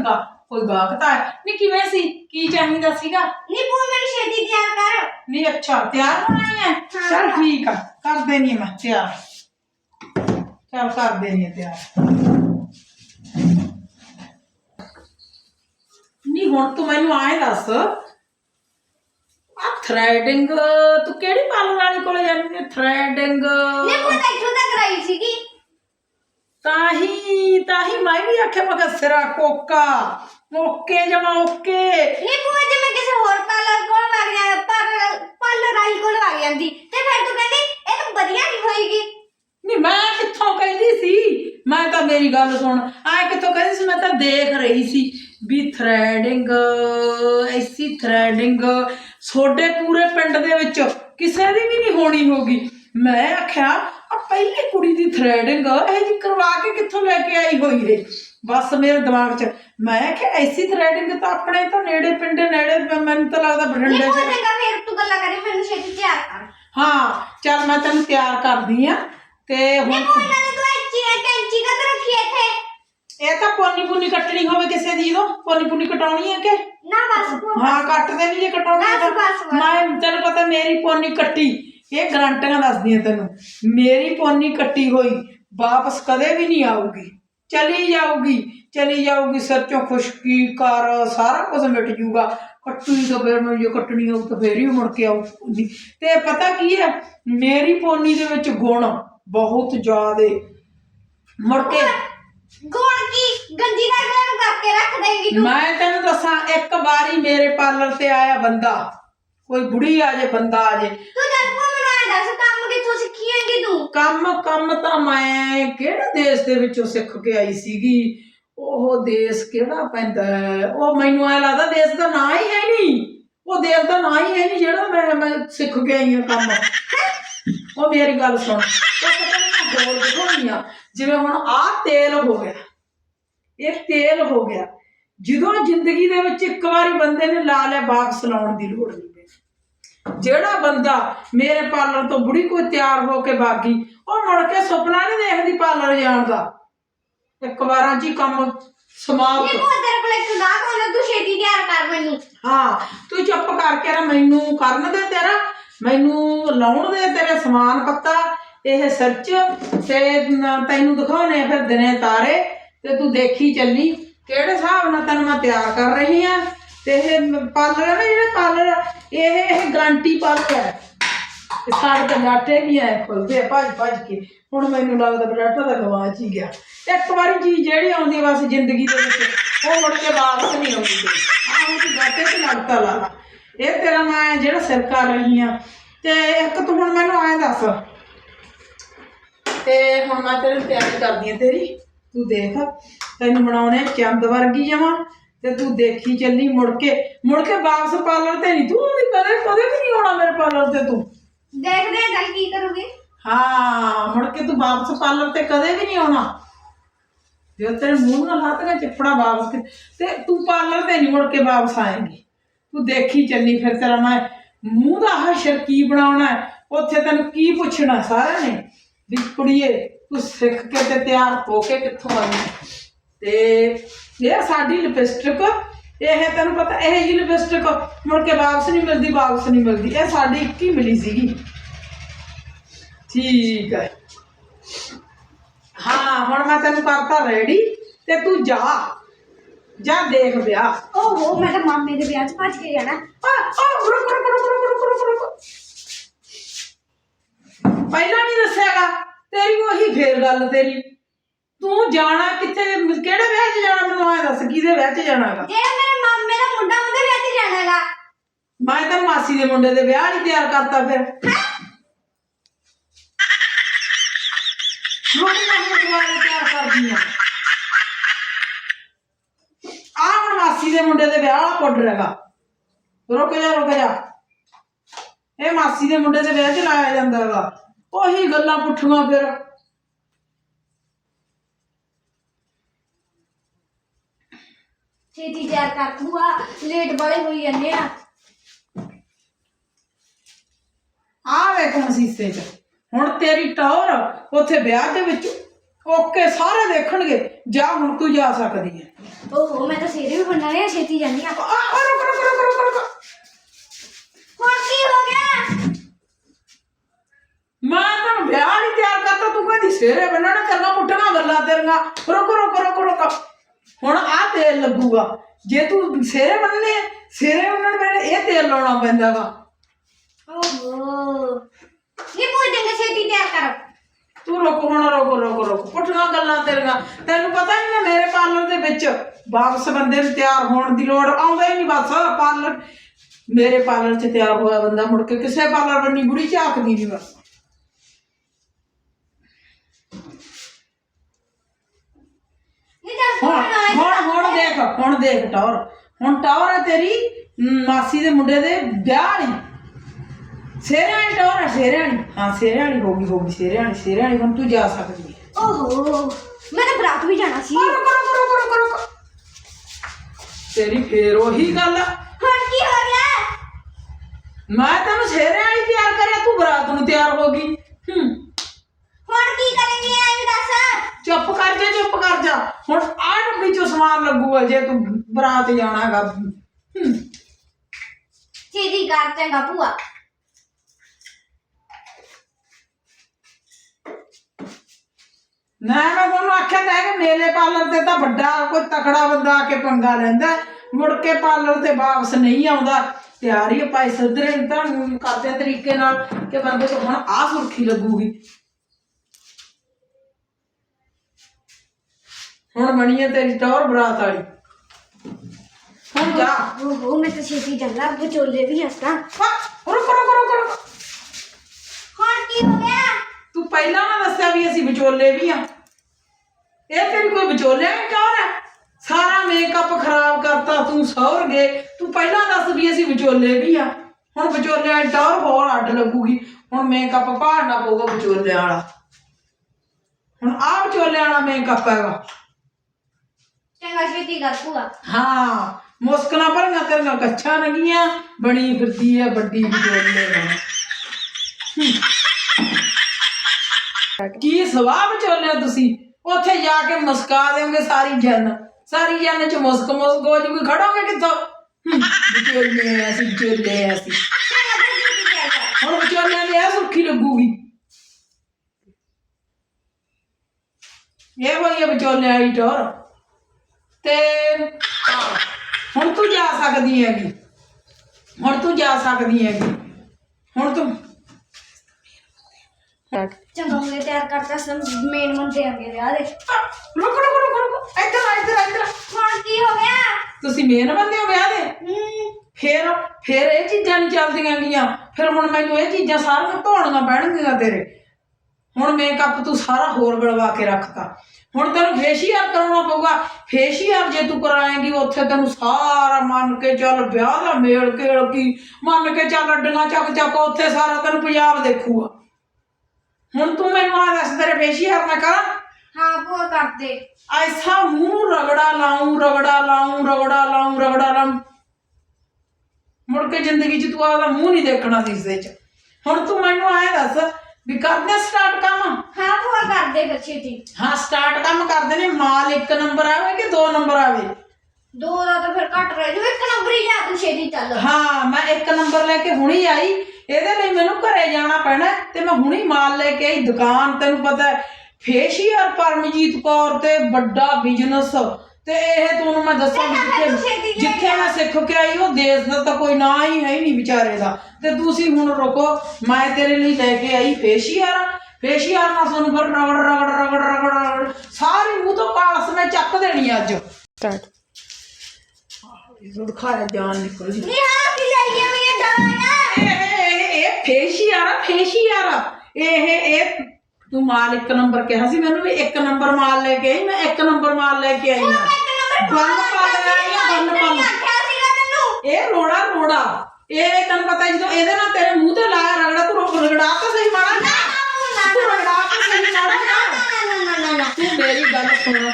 ਚੰਗਾ ਕੋਈ ਗਾਹਕ ਤਾਂ ਨਹੀਂ ਕਿਵੇਂ ਸੀ? ਕੀ ਚਾਹੀਦਾ ਸੀਗਾ? ਨੀ ਭੂਆ ਮੈਨੂੰ ਛੇਤੀ ਤਿਆਰ ਕਰ। ਨਹੀਂ ਅੱਛਾ ਤਿਆਰ ਹੋਣਾ ਹੀ ਹੈ? ਚਲ ਠੀਕ ਆ ਕਰ ਦੇਣੀ ਮੈਂ ਤਿਆਰ। ਚਲ ਕਰ ਦੇਣੀ ਤਿਆਰ। ਨਹੀਂ ਹੁਣ ਤੂੰ ਮੈਨੂੰ ਆਏ ਦੱਸ। ਆ ਥ੍ਰੈਡਿੰਗ ਤੂੰ ਕਿਹੜੀ ਪਾਰਲਰ ਵਾਲੀ ਕੋਲੇ ਜਾਂਦੀ ਹੈ? ਥ੍ਰੈਡਿੰਗ ਨੀ ਭੂਆ ਤਾਂ ਇੱਥੋਂ ਤੱਕ ਕਰਾਈ ਸੀਗੀ। ਤਾਹੀ ਤਾਹੀ ਮੈਂ ਵੀ ਆਖਿਆ ਮੈਂ ਕਿਹਾ ਸਿਰਾ ਕੋਕਾ ਓਕੇ ਜਮਾ ਓਕੇ। ਨੀ ਭੂਆ ਜੇ ਮੈਂ ਕਿਸੇ ਹੋਰ ਪਾਰਲਰ ਕੋਲ ਵਗ ਜਾ ਪਰ ਪਾਰਲਰ ਵਾਲੀ ਕੋਲ ਵਗ ਜਾਂਦੀ ਤੇ ਫਿਰ ਤੂੰ ਕਹਿੰਦੀ ਇਹ ਤਾਂ ਵਧੀਆ ਨਹੀਂ ਹੋਏਗੀ। ਨਹੀਂ ਮੈਂ ਕਿੱਥੋਂ ਕਹਿੰਦੀ ਸੀ? ਮੈਂ ਤਾਂ ਮੇਰੀ ਗੱਲ ਸੁਣ ਆ ਕਿੱਥੋਂ ਕਹਿੰਦੀ ਸੀ? ਮੈਂ ਤਾਂ ਦੇਖ ਰਹੀ ਸੀ ਵੀ ਥ੍ਰੈਡਿੰਗ ਐਸੀ ਥ੍ਰੈਡਿੰਗ ਛੋਡੇ ਪੂਰੇ ਪਿੰਡ ਦੇ ਵਿੱਚ ਕਿਸੇ ਦੀ ਵੀ ਨਹੀਂ ਹੋਣੀ ਹੋਗੀ ਮੈਂ ਆਖਿਆ ਪਹਿਲੀ ਕੁੜੀ ਦੀ ਥ੍ਰੈਡਿੰਗ ਇਹ ਜੀ ਕਰਵਾ ਕੇ ਕਿੱਥੋਂ ਲੈ ਕੇ ਆਈ ਹੋਈ ਏ ਬਸ ਮੇਰੇ ਦਿਮਾਗ 'ਚ ਮੈਂ ਆਖਿਆ ਐਸੀ ਥ੍ਰੈਡਿੰਗ ਤਾਂ ਆਪਣੇ ਤਾਂ ਨੇੜੇ ਪਿੰਡ ਨੇੜੇ ਮੈਨੂੰ ਤਾਂ ਲੱਗਦਾ ਬਠਿੰਡੇ 'ਚ। ਭੂਆ ਚੰਗਾ ਫਿਰ ਤੂੰ ਗੱਲਾਂ ਕਰੀ ਮੈਨੂੰ ਛੇਤੀ ਤਿਆਰ ਕਰ। ਹਾਂ ਚੱਲ ਮੈਂ ਤੈਨੂੰ ਤਿਆਰ ਕਰਦੀ ਆ ਤੇ ਹੁਣ ਭੂਆ ਇਹਨਾਂ ਤੂੰ ਇੱਚੀ ਕੈਂਚੀ ਕਦ ਰੱਖੀ ਇੱਥੇ? ਇਹ ਤਾਂ ਪੋਨੀ ਪੁਨੀ ਕੱਟਣੀ ਹੋਵੇ ਕਿਸੇ ਦੀ ਜਦੋਂ ਪੋਨੀ ਪੁਨੀ ਕਟਾਉਣੀ ਹੈ ਕਿ? ਨਾ ਬਸ ਹਾਂ ਕੱਟਦੇ ਨਹੀਂ ਜੇ ਕਟਾਉਣੀ ਬਸ, ਤਾਂ। ਬਸ, ਬਸ। ਮੈਂ ਤੈਨੂੰ ਪਤਾ ਮੇਰੀ ਪੋਨੀ ਕੱਟੀ। ਇਹ ਗਰੰਟੀਆਂ ਦੱਸਦੀਆਂ ਤੈਨੂੰ। ਮੇਰੀ ਪੋਨੀ ਕੱਟੀ ਹੋਈ ਵਾਪਸ ਕਦੇ ਵੀ ਨਹੀਂ ਆਊਗੀ। ਚਲੀ ਜਾਊਗੀ ਚਲੀ ਜਾਊਗੀ ਸਿਰ ਚੋਂ ਖੁਸ਼ਕੀ ਕਰ ਸਾਰਾ ਕੁਝ ਮਿਟ ਜੂਗਾ। ਕੱਟਣੀ ਤਾਂ ਫਿਰ ਮੈਂ ਜੇ ਕੱਟਣੀ ਹੋਊ ਤਾਂ ਫੇਰ ਹੀ ਮੁੜ ਕੇ ਆਊਗੀ। ਤੇ ਪਤਾ ਕੀ ਹੈ? ਮੇਰੀ ਪੋਨੀ ਦੇ ਵਿੱਚ ਗੁਣ ਬਹੁਤ ਜ਼ਿਆਦੇ। ਮੁੜ ਕੇ ਗੋਣ? ਕੀ? ਨੂੰ ਕਰਕੇ ਰੱਖ ਦੇਂਗੀ ਤੂੰ? ਮੈਂ ਤੈਨੂੰ ਦੱਸਾਂ ਇੱਕ ਵਾਰੀ ਮੇਰੇ ਪਾਰਲਰ ਤੇ ਆਇਆ ਬੰਦਾ। ਕੋਈ ਬੁੜੀ ਆ ਜੇ ਬੰਦਾ ਆ ਜੇ। ਤੂੰ ਭੂਆ ਮੈਨੂੰ ਆਇਆ ਦੱਸ ਕੰਮ ਕਿੱਥੋਂ ਸਿੱਖੀ ਹੈਂਗੀ ਤੂੰ? ਕੰਮ ਕੰਮ ਤਾਂ ਮੈਂ ਕਿਹੜੇ ਦੇਸ਼ ਦੇ ਵਿੱਚੋਂ ਸਿੱਖ ਕੇ ਆਈ ਸੀਗੀ? ਉਹ ਦੇਸ਼ ਕਿਹੜਾ ਪੈਂਦਾ ਹੈ? ਉਹ ਮੈਨੂੰ ਐ ਲੱਗਦਾ ਦੇਸ਼ ਦਾ ਨਾਂ ਹੀ ਹੈ ਨਹੀਂ। ਉਹ ਦੇਸ਼ ਦਾ ਨਾਂ ਹੀ ਹੈ ਨਹੀਂ ਜਿਹੜਾ ਮੈਂ ਮੈਂ ਸਿੱਖ ਕੇ ਆਈ ਹਾਂ ਕੰਮ। ਉਹ ਮੇਰੀ ਗੱਲ ਸੁਣ। ਉਹ ਪਤਾ ਨਹੀਂ ਮੈਂ ਹੋਰ ਦਿਖਾਉਣੀ ਆ ਜਿਵੇਂ ਹੁਣ ਆਹ ਤੇਲ ਹੋ ਗਿਆ। ਇਹ ਤੇਲ ਹੋ ਗਿਆ। ਜਦੋਂ ਜ਼ਿੰਦਗੀ ਦੇ ਵਿੱਚ ਇੱਕ ਵਾਰੀ ਬੰਦੇ ਨੇ ਲਾ ਲਿਆ ਵਾਪਸ ਲਾਉਣ ਦੀ ਲੋੜ ਨਹੀਂ। ਜਿਹੜਾ ਬੰਦਾ ਮੇਰੇ ਪਾਰਲਰ ਤੋਂ ਬੁੜੀ ਕੋਈ ਤਿਆਰ ਹੋ ਕੇ ਬਾਗੀ ਉਹ ਮੁੜ ਕੇ ਸੁਪਨਾ ਨਹੀਂ ਦੇਖਦੀ ਪਾਰਲਰ ਜਾਣ ਦਾ। ਇੱਕ ਵਾਰਾਂ ਹੀ ਕੰਮ ਇਹ ਸਮਾਪਤ ਭੂਆ ਤੇਰੇ ਕੋਲ ਗਾਹਕ ਆਉਂਦਾ ਤੂੰ ਛੇਤੀ ਤਿਆਰ ਕਰ ਮੈਨੂੰ। ਹਾਂ ਤੂੰ ਚੁੱਪ ਕਰਕੇ ਨਾ ਮੈਨੂੰ ਕਰਨ ਦੇ ਤੇਰਾ ਮੈਨੂੰ ਲਾਉਣ ਦੇ ਤੇਰੇ ਸਮਾਨ ਪੱਤਾ ਇਹ ਸੱਚ ਤੇ ਨ- ਤੈਨੂੰ ਦਿਖਾਉਣੇ ਆ ਫਿਰ ਦਿਨੇ ਤਾਰੇ ਤੇ ਤੂੰ ਦੇਖੀ ਚੱਲੀ ਕਿਹੜੇ ਹਿਸਾਬ ਨਾਲ ਤੈਨੂੰ ਮੈਂ ਤਿਆਰ ਕਰ ਰਹੀ ਆ? ਤੇ ਇਹ ਪਾਰਲਰ ਹੈ ਨਾ ਜਿਹੜਾ ਪਾਰਲਰ ਇਹ ਇਹ ਗਾਰੰਟੀ ਪਾਰਲਰ ਹੈ। ਤੇ ਸਾਡੇ ਤਾਂ ਡਾਟੇ ਵੀ ਐ ਖੁੱਲਦੇ ਆ, ਭੱਜ ਭੱਜ ਕੇ। ਹੁਣ ਮੈਨੂੰ ਲੱਗਦਾ ਵੀ ਡਾਟਾ ਗਵਾਚ ਹੀ ਗਿਆ। ਇੱਕ ਵਾਰੀ ਚੀਜ਼ ਜਿਹੜੀ ਆਉਂਦੀ ਬਸ ਜ਼ਿੰਦਗੀ ਦੇ ਵਿੱਚ, ਉਹ ਮੁੜ ਕੇ ਵਾਪਸ ਨਹੀਂ ਆਉਂਦੀ। ਆ ਹੁਣ ਤੂੰ ਤੇ ਲੱਗਦਾ ਲਾ ਇਹ ਤੇਰਾ ਮੈਂ ਜਿਹੜਾ ਸਿਰ ਕਰ ਰਹੀ ਆ। ਤੇ ਇੱਕ ਤੂੰ ਹੁਣ ਮੈਨੂੰ ਆਏ ਦੱਸ। ਤੇ ਹੁਣ ਮੈਂ ਤੇਰੇ ਤਿਆਰੀ ਕਰਦੀ ਆ ਤੇਰੀ। ਤੂੰ ਦੇਖ, ਤੈਨੂੰ ਬਣਾਉਣੇ ਚੰਦ ਵਰਗੀ ਜਮਾ। ਤੇ ਤੂੰ ਦੇਖੀ ਚੱਲੀ ਮੁੜ ਕੇ ਮੁੜ ਕੇ ਵਾਪਸ ਪਾਰਲਰ ਤੇ ਨਹੀਂ ਤੂੰ ਵੀ ਕਦੇ ਕਦੇ ਵੀ ਨਹੀਂ ਆਉਣਾ ਮੇਰੇ ਪਾਰਲਰ ਤੇ ਤੂੰ। ਦੇਖਦੇ ਚੱਲ ਕੀ ਕਰੂਗੀ। ਹਾਂ ਮੁੜ ਕੇ ਤੂੰ ਵਾਪਸ ਪਾਰਲਰ ਤੇ ਕਦੇ ਵੀ ਨਹੀਂ ਆਉਣਾ। ਜੇ ਤੇਰੇ ਮੂੰਹ ਨਾਲ ਹੱਥ ਨਾਲ ਚਿੱਪੜਾ ਵਾਪਸ ਤੇ- ਤੇ ਤੂੰ ਪਾਰਲਰ ਤੇ ਨਹੀਂ ਮੁੜ ਕੇ ਵਾਪਸ ਆਏਂਗੀ। ਤੂੰ ਦੇਖੀ ਚੱਲੀ ਫਿਰ ਤੇਰਾ ਮੈਂ ਮੂੰਹ ਦਾ ਹਸ਼ਰ ਕੀ ਬਣਾਉਣਾ ਹੈ, ਉੱਥੇ ਤੈਨੂੰ ਕੀ ਪੁੱਛਣਾ ਸਾਰਿਆਂ ਨੇ? ਵੀ ਕੁੜੀਏ ਤੂੰ ਸਿੱਖ ਕੇ ਤੇ ਤਿਆਰ ਹੋ ਕੇ ਕਿੱਥੋਂ ਆਈ ਹੈ? ਤੇ ਇਹ ਸਾਡੀ ਲਿਪਸਟਿਕ ਇਹ ਤੈਨੂੰ ਪਤਾ ਇਹ ਜੀ ਲਿਪਸਟਿਕ ਮੁੜ ਕੇ ਵਾਪਸ ਨਹੀਂ ਮਿਲਦੀ ਵਾਪਸ ਨਹੀਂ ਮਿਲਦੀ। ਇਹ ਸਾਡੀ ਇੱਕ ਹੀ ਮਿਲੀ ਸੀਗੀ। ਠੀਕ ਹੈ। ਹਾਂ ਹੁਣ ਮੈਂ ਤੈਨੂੰ ਕਰਤਾ ਰੈਡੀ ਤੇ ਤੂੰ ਜਾ। ਜਾ ਦੇਖ ਵਿਆਹ। ਓਹੋ ਮੈਂ ਤਾਂ ਮਾਮੇ ਦੇ ਵਿਆਹ 'ਚ ਭੱਜ ਕੇ ਜਾਣਾ। ਆ ਆ ਰੁਕ ਰੁਕ ਰੁਕ ਰੁਕ ਰੁਕ ਰੁਕ ਰੁਕ ਪਹਿਲਾਂ ਨਹੀਂ ਦੱਸਿਆਗਾ ਤੇਰੀ ਉਹੀ ਫੇਰ ਗੱਲ ਤੇਰੀ। ਤੂੰ ਜਾਣਾ ਕਿੱਥੇ? ਕਿਹੜੇ ਵਿਆਹ 'ਚ ਜਾਣਾ ਮੈਨੂੰ ਆਏ ਦੱਸ ਕਿਹਦੇ ਵਿਆਹ 'ਚ ਜਾਣਾਗਾ ਜਿਹੜਾ ਮੇਰੇ ਮਾਮੇ ਦਾ ਮੁੰਡਾ ਉਹਦੇ ਵਿਆਹ 'ਚ ਜਾਣਾਗਾ ਮੈਂ ਤਾਂ ਮਾਸੀ ਦੇ ਮੁੰਡੇ ਦੇ ਵਿਆਹ ਨਹੀਂ ਤਿਆਰ ਕਰਤਾ ਫਿਰ। ਰੋਟੀ ਮੈਂ ਦੁਬਾਰਾ ਤਿਆਰ ਕਰਦੀ ਆ। ਆ ਹੁਣ ਮਾਸੀ ਦੇ ਮੁੰਡੇ ਦੇ ਵਿਆਹ ਵਾਲਾ ਪਾਊਡਰ ਹੈਗਾ। ਰੁਕ ਜਾ ਰੁਕ ਜਾ। ਇਹ ਮਾਸੀ ਦੇ ਮੁੰਡੇ ਦੇ ਵਿਆਹ 'ਚ ਲਾਇਆ ਜਾਂਦਾ ਹੈਗਾ। ਉਹੀ ਗੱਲਾਂ ਪੁੱਠੀਆਂ ਫਿਰ। ਛੇਤੀ ਤਿਆਰ ਕਰ। ਭੂਆ ਲੇਟ ਵਾਲੇ ਹੋਈ ਜਾਂਦੇ ਆ। ਆ ਵੇਖ ਸੀਸੇ 'ਚ। ਹੁਣ ਤੇਰੀ ਟੌਰ ਉੱਥੇ ਵਿਆਹ ਦੇ ਵਿੱਚ ਓਕੇ ਸਾਰੇ ਦੇਖਣਗੇ ਜਾ ਹੁਣ ਤੂੰ ਜਾ ਸਕਦੀ ਹੈ। ਓਹੋ ਮੈਂ ਤਾਂ ਸਿਰੇ ਵੀ ਬੰਨਣਾ ਹੈ ਛੇਤੀ ਜਾਂਦੀ ਆ। ਆ ਆ, ਰੁਕ ਰੁਕ ਰੁਕ ਰੁਕ ਰੁਕ। ਹੁਣ ਕੀ ਹੋ ਗਿਆ? ਮੈਂ ਤਾਂ ਵਿਆਹ ਨਹੀਂ ਤਿਆਰ ਕਰਤਾ ਤੂੰ ਕਹਿੰਦੀ ਸਿਰੇ ਬੰਨਣਾ ਕਰਨਾ ਪੁੱਟਣਾ ਗੱਲਾਂ ਤੇਰੀਆਂ। ਰੁਕ ਰੁਕ ਰੁਕ ਰੁਕ। ਹੁਣ ਆ ਤੇਲ ਲੱਗੂਗਾ। ਜੇ ਤੂੰ ਸਿਰੇ ਬੰਨਣੇ ਆ, ਸਿਰੇ ਬੰਨਣ ਵੇਲੇ ਇਹ ਤੇਲ ਲਾਉਣਾ ਪੈਂਦਾ ਵਾ। ਓਹੋ। ਇਹ ਕੋਈ ਜੰਗ ਛੇਤੀ ਤਿਆਰ ਕਰ। ਤੂੰ ਰੁਕ ਹੁਣ ਰੁਕ ਰੁਕ ਰੁਕ। ਪੁੱਠੀਆਂ ਗੱਲਾਂ ਤੇਰੀਆਂ। ਤੈਨੂੰ ਪਤਾ ਨਹੀਂ ਨਾ ਮੇਰੇ ਪਾਰਲਰ ਦੇ ਵਿੱਚ ਵਾਪਸ ਬੰਦੇ ਨੂੰ ਤਿਆਰ ਹੋਣ ਦੀ ਲੋੜ ਆਉਂਦਾ ਹੀ ਨਹੀਂ ਬਸ ਪਾਰਲਰ ਮੇਰੇ ਪਾਰਲਰ 'ਚ ਤਿਆਰ ਹੋਇਆ ਬੰਦਾ ਮੁੜ ਕੇ ਕਿਸੇ ਪਾਰਲਰ ਬੰਨੀ ਬੁੜੀ ਝਾਕਦੀ ਨਹੀਂ ਬਸ ਇਹ ਤਾਂ ਹੁਣ ਹੁਣ ਆਏ ਹੁਣ ਹੁਣ ਦੇਖ ਟੌਰ। ਹੁਣ ਟੌਰ ਹੈ ਤੇਰੀ ਮਾਸੀ ਦੇ ਮੁੰਡੇ ਦੇ ਵਿਆਹ ਵਾਲੀ। ਸੇਰੇ ਵਾਲੀ ਟੌਰ ਹੈ ਸੇਰੇ ਵਾਲੀ। ਹਾਂ ਸੇਰੇ ਵਾਲੀ ਹੋ ਗਈ ਹੋ ਗਈ ਸੇਰੇ ਵਾਲੀ ਸੇਰੇ ਵਾਲੀ। ਹੁਣ ਤੂੰ ਜਾ ਸਕਦੀ ਹੈ। ਓਹੋ ਮੈਂ ਤਾਂ ਬਰਾਤ ਵੀ ਜਾਣਾ ਸੀ। ਕਰੋ ਕਰੋ ਕਰੋ ਕਰੋ ਕਰੋ। ਤੇਰੀ ਫੇਰ ਉਹੀ ਗੱਲ। ਹੁਣ ਕੀ ਹੋ ਗਿਆ? ਮੈਂ ਤੈਨੂੰ ਸੇਰੇ ਵਾਲੀ ਤਿਆਰ ਕਰਿਆ ਤੂੰ ਬਰਾਤ ਨੂੰ ਤਿਆਰ ਹੋ ਗਈ। ਹੂੰ। ਹੁਣ ਕੀ ਕਰਾਂਗੇ ਐ ਵੀ ਦੱਸ। ਚੁੱਪ ਕਰ ਜਾ ਚੁੱਪ ਕਰ ਜਾ। ਹੁਣ ਆਹ ਡੱਬੀ ਚੋਂ ਸਮਾਨ ਲੱਗੂਗਾ ਜੇ ਤੂੰ ਬਰਾਤ ਜਾਣਾ ਹੈਗਾ। ਹੂੰ। ਛੇਤੀ ਕਰ ਚੰਗਾ ਭੂਆ। ਨਾ ਮੈਂ ਤੁਹਾਨੂੰ ਆਖਿਆ ਤਾਂ ਹੈ ਕਿ ਮੇਲੇ ਪਾਰਲਰ ਤੇ ਤਾਂ ਵੱਡਾ ਕੋਈ ਤਕੜਾ ਬੰਦਾ ਆ ਕੇ ਪੰਗਾ ਲੈਂਦਾ ਮੁੜ ਕੇ ਪਾਰਲਰ ਤੇ ਵਾਪਸ ਨਹੀਂ ਆਉਂਦਾ। ਤਿਆਰੀ ਪਾਈ ਸਦਰੇ ਤਾਂ ਕਰਦੇ ਤਰੀਕੇ ਨਾਲ ਕਿ ਬੰਦੇ ਤੋਂ ਹੁਣ ਆਹ ਸੁਰਖੀ ਲੱਗੂਗੀ। ਹੁਣ ਬਣੀ ਹੈ ਤੇਰੀ ਟੌਰ ਬਰਾਤ ਵਾਲੀ। ਹੁਣ ਜਾ। ਓਹੋ ਮੈਂ ਤਾਂ ਛੇਤੀ ਚੱਲਾ ਵਿਚੋਲੇ ਵੀ ਹੱਸਾਂ ਹਾਂ, ਰੁਕ ਰੁਕ ਰੁਕ ਰੁਕ। ਹੁਣ ਕੀ ਹੋ ਗਿਆ? ਤੂੰ ਪਹਿਲਾਂ ਨਾ ਦੱਸਿਆ ਵੀ ਅਸੀਂ ਵਿਚੋਲੇ ਵੀ ਆ। ਇਹ ਤੇਰੀ ਕੋਈ ਵਿਚੋਲਿਆ ਨਹੀਂ ਕੌਣ ਹੈ? ਸਾਰਾ ਮੇਕਅਪ ਖਰਾਬ ਕਰਤਾ ਤੂੰ ਸੌਰ ਗਏ ਤੂੰ ਪਹਿਲਾਂ ਦੱਸ ਵੀ ਅਸੀਂ ਵਿਚੋਲੇ ਵੀ ਆ। ਹੁਣ ਵਿਚੋਲਿਆਂ ਦੀ ਟੌਰ ਹੋਰ ਅੱਡ ਲੱਗੂਗੀ। ਹੁਣ ਮੇਕਅਪ ਭਾੜਨਾ ਪਊਗਾ ਵਿਚੋਲਿਆਂ ਵਾਲਾ। ਹੁਣ ਆਹ ਵਿਚੋਲਿਆਂ ਵਾਲਾ ਮੇਕਅਪ ਹੈਗਾ। ਚੰਗਾ ਛੇਤੀ ਕਰ ਭੂਆ ਹਾਂ ਮੁਸਕਣਾ ਭਰੀਆਂ ਤੇਰੀਆਂ ਕੱਛਾਂ ਨਗੀਆਂ ਬਣੀ ਫਿਰਦੀ ਹੈ ਵੱਡੀ ਵਿਚੋਲੇ ਨਾਲ। ਕੀ ਸਵਾਹ ਵਿਚੋਲੇ ਹੋ ਤੁਸੀਂ? ਉੱਥੇ ਜਾ ਕੇ ਮੁਸਕਾ ਦੇਵੋਗੇ ਸਾਰੀ ਜਨ। ਸਾਰੀ ਜਨ ਚ ਮੁਸਕ ਮੁਸਕ ਹੋ ਜੂਗੀ ਖੜੋਗੇ ਕਿੱਥੋਂ? ਹਮ, ਵਿਚੋਲੇ ਅਸੀਂ ਵਿਚੋਲੇ ਅਸੀਂ। ਚੰਗਾ ਛੇਤੀ ਕਰ ਹੁਣ ਵਿਚੋਲਿਆਂ ਦੀ ਇਹ ਸੁਰਖੀ ਲੱਗੂਗੀ। ਇਹ ਹੋਈ ਹੈ ਵਿਚੋਲਿਆਂ ਵਾਲੀ ਟੋਰ। ਤੇ ਹਾਂ, ਹੁਣ ਤੂੰ ਜਾ ਸਕਦੀ ਹੈਗੀ। ਹੁਣ ਤੂੰ ਜਾ ਸਕਦੀ ਹੈਗੀ। ਹੁਣ ਤੂੰ ਚੰਗਾ ਹੁਣੇ ਤਿਆਰ ਕਰਤਾ ਸਮ ਮੇਨ ਮੰਦੇ ਆ ਮੇਰੇ ਵਿਆਹ ਦੇ ਆ, ਰੁਕ ਰੁਕ ਰੁਕ ਰੁਕ। ਇੱਧਰ ਆ, ਇੱਧਰ ਆ, ਇੱਧਰ ਆ। ਹੁਣ ਕੀ ਹੋ ਗਿਆ? ਤੁਸੀਂ ਮੇਨ ਬੰਦੇ ਹੋ ਵਿਆਹ ਦੇ? ਹਮ, ਫਿਰ ਫਿਰ ਇਹ ਚੀਜ਼ਾਂ ਨਹੀਂ ਚੱਲਦੀਆਂ ਗੀਆਂ। ਫਿਰ ਹੁਣ ਮੈਨੂੰ ਇਹ ਚੀਜ਼ਾਂ ਸਾਰੀਆਂ ਧੋਣੀਆਂ ਪੈਣਗੀਆਂ ਤੇਰੇ। ਹੁਣ ਮੇਕਅਪ ਤੂੰ ਸਾਰਾ ਹੋਰ ਗਲਵਾ ਕੇ ਰੱਖਤਾ। ਹੁਣ ਤੈਨੂੰ ਫੇਸ਼ੀਅਲ ਕਰਾਉਣਾ ਪਊਗਾ। ਫੇਸ਼ੀਅਲ ਜੇ ਤੂੰ ਕਰਾਏਂਗੀ ਉੱਥੇ ਤੈਨੂੰ ਸਾਰਾ ਮੰਨ ਕੇ ਚੱਲ ਵਿਆਹ ਦਾ ਮੇਲ ਕੇਲ ਕੀ ਮੰਨ ਕੇ ਚੱਲ ਅੱਡੀਆਂ ਚੱਕ ਚੱਕ ਉੱਥੇ ਸਾਰਾ ਤੈਨੂੰ ਪੰਜਾਬ ਦੇਖੂਗਾ। ਹੁਣ ਤੂੰ ਮੈਨੂੰ ਆ ਦੱਸ ਤੇਰੇ ਫੇਸ਼ੀਅਲ ਮੈਂ ਕਰਾਂ। ਹਾਂ ਭੂਆ ਕਰ ਦੇ ਐਸਾ ਮੂੰਹ ਰਗੜਾ ਲਾਉਂ ਰਗੜਾ ਲਾਉਂ ਰਗੜਾ ਲਾਉਂ ਰਗੜਾ ਲਾਉਂ ਮੁੜ ਕੇ ਜ਼ਿੰਦਗੀ 'ਚ ਤੂੰ ਆਪਦਾ ਮੂੰਹ ਨਹੀਂ ਦੇਖਣਾ ਸੀ ਇਸ ਦੇ 'ਚ। ਹੁਣ ਤੂੰ ਮੈਨੂੰ ਐਂ ਦੱਸ ਵੀ ਕਰਦੇ ਸਟਾਰਟ ਕੰਮ? ਹਾਂ ਭੂਆ ਕਰ ਦੇ ਫਿਰ ਛੇਤੀ। ਹਾਂ ਸਟਾਰਟ ਕੰਮ ਕਰਦੇ ਨੇ ਮਾਲ ਇੱਕ ਨੰਬਰ ਆਵੇ ਕਿ ਦੋ ਨੰਬਰ ਆਵੇ? ਦੋ ਦਾ ਤਾਂ ਫਿਰ ਘੱਟ ਰਹਿ ਜੂ ਇੱਕ ਨੰਬਰ ਹੀ ਲਿਆ ਤੂੰ ਛੇਤੀ ਚੱਲ। ਹਾਂ ਮੈਂ ਇੱਕ ਨੰਬਰ ਲੈ ਕੇ ਹੁਣੀ ਆਈ ਇਹਦੇ ਲਈ ਮੈਨੂੰ ਘਰੇ ਜਾਣਾ ਪੈਣਾ ਹੈ ਤੇ ਮੈਂ ਹੁਣੀ ਮਾਲ ਲੈ ਕੇ ਆਈ ਦੁਕਾਨ ਤੈਨੂੰ ਪਤਾ ਹੈ ਫੇਸ਼ੀਅਲ ਪਰਮਜੀਤ ਕੌਰ ਤੇ ਵੱਡਾ ਬਿਜ਼ਨਸ ਤੇ ਇਹ ਤੁਹਾਨੂੰ ਮੈਂ ਦੱਸਾਂ ਵੀ ਚੰਗਾ ਫਿਰ ਤੂੰ ਛੇਤੀ ਜਿੱਥੇ ਲੈ ਜਿੱਥੇ ਮੈਂ ਸਿੱਖ ਕੇ ਆਈ ਉਹ ਦੇਸ਼ ਦਾ ਤਾਂ ਕੋਈ ਨਾਂ ਹੀ ਹੈ ਹੀ ਨਹੀਂ ਵਿਚਾਰੇ ਦਾ। ਤੇ ਤੁਸੀਂ ਹੁਣ ਰੁਕੋ ਮੈਂ ਤੇਰੇ ਲਈ ਲੈ ਕੇ ਆਈ ਫੇਸ਼ੀਅਲ ਫੇਸ਼ੀਅਲ ਨਾਲ ਤੁਹਾਨੂੰ ਫਿਰ ਰਗੜ ਰਗੜ ਰਗੜ ਰਗੜ ਰਗੜ ਸਾਰੀ ਮੂੰਹ ਤੋਂ ਕਾਲਸ ਮੈਂ ਚੱਕ ਦੇਣੀ ਅੱਜ। ਸਟਾਰਟ ਇਹ ਦਿਖਾਇਆ ਜਾਨ ਨਿਕਲ ਜੀ। ਨੀ ਹਾਂ ਕੀ ਲੈ ਗਿਆ ਮੈਂ। ਡਾਇਆ ਇਹ ਇਹ ਇਹ ਫੇਸ਼ੀਅਲ ਆ ਇਹ ਇਹ ਤੂੰ ਮਾਲ ਇੱਕ ਨੰਬਰ ਕਿਹਾ ਸੀ ਮੈਨੂੰ ਵੀ ਇੱਕ ਨੰਬਰ ਮਾਲ ਲੈ ਕੇ ਆਈ ਮੈਂ ਇੱਕ ਨੰਬਰ ਮਾਲ ਲੈ ਕੇ ਆਈ ਹਾਂ ਬੰਨ ਪਾ ਲਿਆ ਬੰਨ ਪਾ ਲਿਆ। ਆਖਿਆ ਸੀਗਾ ਤੈਨੂੰ ਇਹ ਰੋੜਾ ਰੋੜਾ ਇਹ ਤੈਨੂੰ ਪਤਾ ਜਦੋਂ ਇਹਦੇ ਨਾਲ ਤੇਰੇ ਮੂੰਹ ਤੇ ਲਾਇਆ ਰਗੜਾ ਤੂੰ ਰਗੜਾ ਤਾਂ ਸਹੀ ਮਾੜਾ ਨਾ ਤੂੰ ਰਗੜਾ ਤਾਂ ਸਹੀ ਮਾੜਾ ਨਾ ਨਾ ਨਾ ਨਾ ਨਾ ਤੂੰ ਮੇਰੀ ਗੱਲ ਸੁਣ